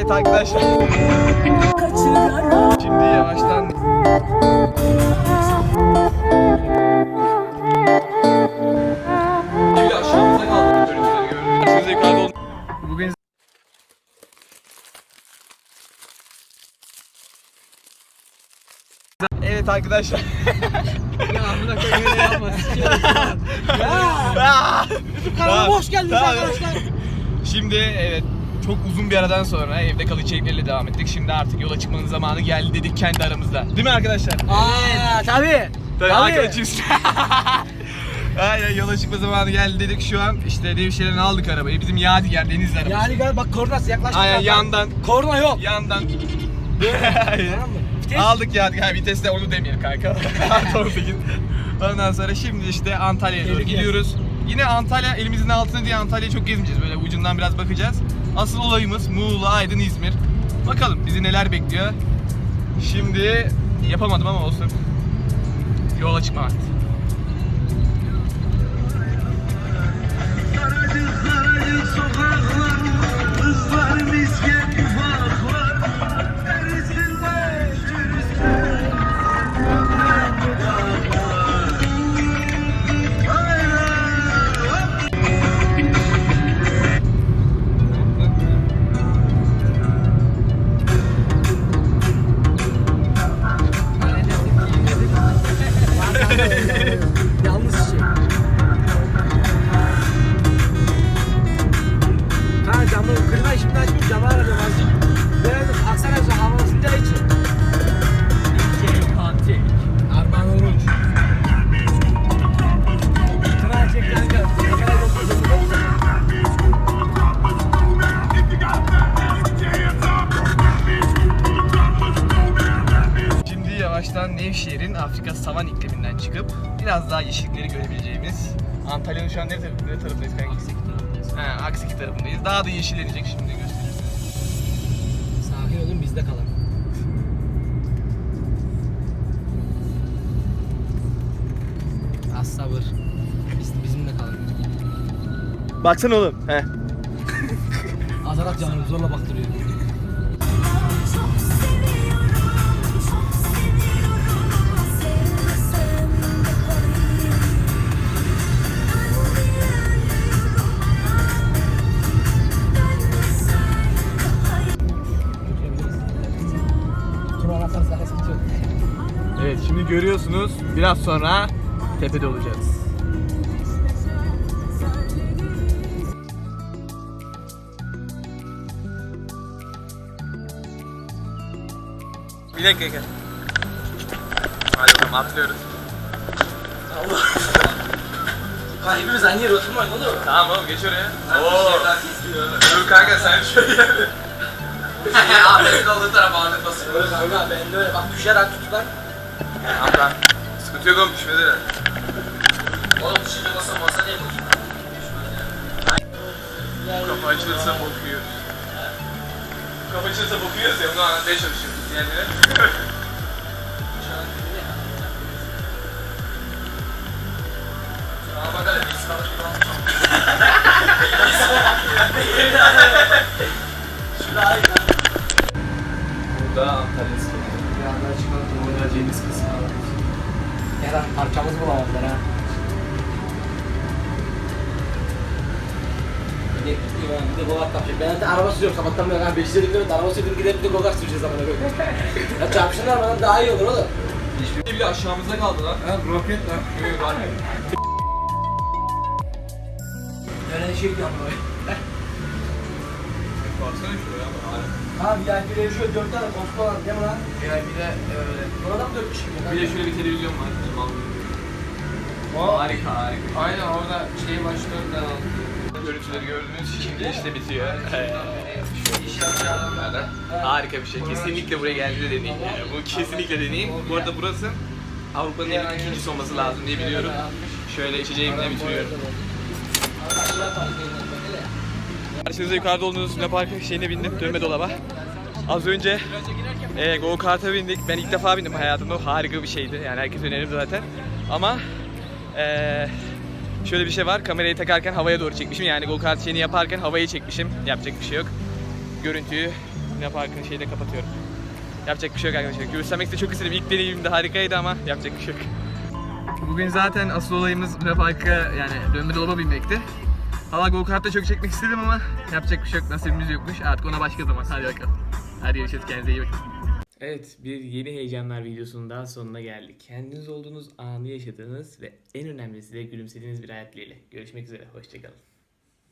Evet arkadaşlar. Şimdi yavaştan Şimdi aşağımıza kaldık. Görüntüleri gördüm. Aşağıda yukarıda olduk. Bugün Evet arkadaşlar. Ya amına koyayım öyle yapma. sikerim ya. Kanalıma Tamam, hoş geldiniz tamam. arkadaşlar. Şimdi evet çok uzun bir aradan sonra evde kalı içerikleriyle devam ettik. Şimdi artık yola çıkmanın zamanı geldi dedik kendi aramızda. Değil mi arkadaşlar? Aa tabii. Tabii arkadaşız. Aynen yola çıkma zamanı geldi dedik şu an. İşte Nevşehir'den aldık arabayı. Bizim Yadigar deniz arabası. Yani gel bak kornası yaklaştı. Aynen zaten. yandan. Korna yok. Yandan. Tamam mı? Vites. Aldık Yadigar. Viteste onu demeyelim kanka. Artı 18. Ondan sonra şimdi işte Antalya'ya doğru gidiyoruz. Yine Antalya elimizin altında diye Antalya'yı çok gezmeyeceğiz. Böyle ucundan biraz bakacağız. Asıl olayımız Muğla, Aydın, İzmir. Bakalım bizi neler bekliyor. Şimdi yapamadım ama olsun. Yola çıkma vakti. Yavaştan Nevşehir'in Afrika savan ikliminden çıkıp biraz daha yeşillikleri görebileceğimiz Antalya'nın şu an ne, tarafı, ne tarafındayız kanka? Aksiki tarafındayız. He, Aksiki tarafındayız. Daha da yeşillenecek şimdi göstereceğiz. Sakin olun bizde kalın. Az sabır. Biz, bizimle kalın. Baksana oğlum. He. Azarat canım zorla baktırıyor. Şimdi görüyorsunuz biraz sonra tepede olacağız. Bir dakika. Hadi bakalım atlıyoruz. Ha hepimiz aynı yere oturmayın oğlum. Tamam oğlum geç oraya. Oo. Dur kanka sen şöyle. Ahmet'in olduğu tarafa Ahmet basıyor. Kanka ben de öyle bak düşer at tutular. Tamam. Sıkıntı yok oğlum düşmedi de. Oğlum düşünce basa masa değil mi? Kapı açılırsa bokuyor. Kapı açılırsa bokuyoruz ya onu anlatmaya çalışıyoruz kan. Burada Antalya çıkalım. Burada ceviz kısmı. Her an parçamız bulamazlar ha. Bir de bir de. Ben de araba sürüyorum sabahtan beri. Ben beşleri gidiyorum. Araba sürdüm gidip bir de gol süreceğiz amına koyayım. Ya çarpışınlar bana daha iyi olur oğlum. Hiçbir bile aşağımızda kaldı lan. Ha roket lan. Yok var? Öyle şey amına koyayım. Baksana şuraya. Ha VIP'de şöyle dört tane koltuk olan değil mi lan? Yani bir de öyle. Burada mı dört kişi mi? Bir de şöyle bir televizyon var. Harika harika. Aynen orada şey başlarından aldı. Görüntüleri gördünüz. Şimdi işte bitiyor. Harika bir şey. Kesinlikle buraya geldiğinde deneyin. Yani bu kesinlikle deneyin. Bu arada burası Avrupa'nın en ikincisi olması lazım diye biliyorum. Şöyle içeceğimle bitiriyorum. Karşınızda yukarıda olduğunuz Luna Park şeyine bindim, dönme dolaba. Az önce e, go kart'a bindik. Ben ilk defa bindim hayatımda. Harika bir şeydi. Yani herkes önerir zaten. Ama e, şöyle bir şey var. Kamerayı takarken havaya doğru çekmişim. Yani go kart şeyini yaparken havayı çekmişim. Yapacak bir şey yok. Görüntüyü Luna Park'ın şeyini kapatıyorum. Yapacak bir şey yok arkadaşlar. Göstermek de çok istedim. İlk deneyimimde harikaydı ama yapacak bir şey yok. Bugün zaten asıl olayımız Luna Park'a yani dönme dolaba binmekti. Valla go kart'ta çok çekmek istedim ama yapacak bir şey yok. Nasibimiz yokmuş. Artık ona başka zaman. Hadi bakalım. Hadi görüşürüz. Kendinize iyi bakın. Evet, bir yeni heyecanlar videosunun daha sonuna geldik. Kendiniz olduğunuz anı yaşadığınız ve en önemlisi de gülümsediğiniz bir hayat dileğiyle. Görüşmek üzere, hoşçakalın.